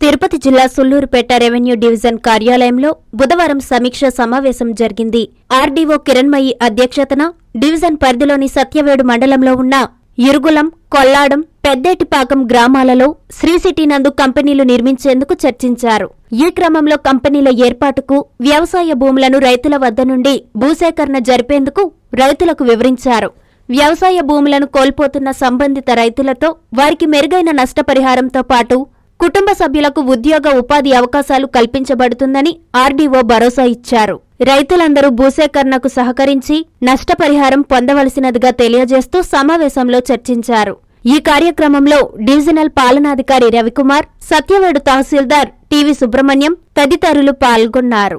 తిరుపతి జిల్లా Sullurpeta revenue division కార్యాలయంలో బుధవారం సమీక్ష సమావేశం జరిగింది. ఆర్డీఓ కిరణ్మయి అధ్యక్షతన డివిజన్ పరిధిలోని సత్యవేడు మండలంలో ఉన్న ఇరుగులం కొల్లాడం పెద్దేటిపాకం గ్రామాలలో శ్రీ సిటీ నందు కంపెనీలు నిర్మించేందుకు చర్చించారు. ఈ క్రమంలో కంపెనీల ఏర్పాటుకు వ్యవసాయ భూములను రైతుల వద్ద నుండి భూసేకరణ జరిపేందుకు రైతులకు వివరించారు. వ్యవసాయ భూములను కోల్పోతున్న సంబంధిత రైతులతో వారికి మెరుగైన నష్టపరిహారంతో పాటు కుటుంబ సభ్యులకు ఉద్యోగ ఉపాధి అవకాశాలు కల్పించబడుతుందని ఆర్డీఓ భరోసా ఇచ్చారు. రైతులందరూ భూసేకరణకు సహకరించి నష్టపరిహారం పొందవలసినదిగా తెలియజేస్తూ సమావేశంలో చర్చించారు. ఈ కార్యక్రమంలో డివిజనల్ పాలనాధికారి రవికుమార్ సత్యవేడు తహసీల్దార్ టివి సుబ్రహ్మణ్యం తదితరులు పాల్గొన్నారు.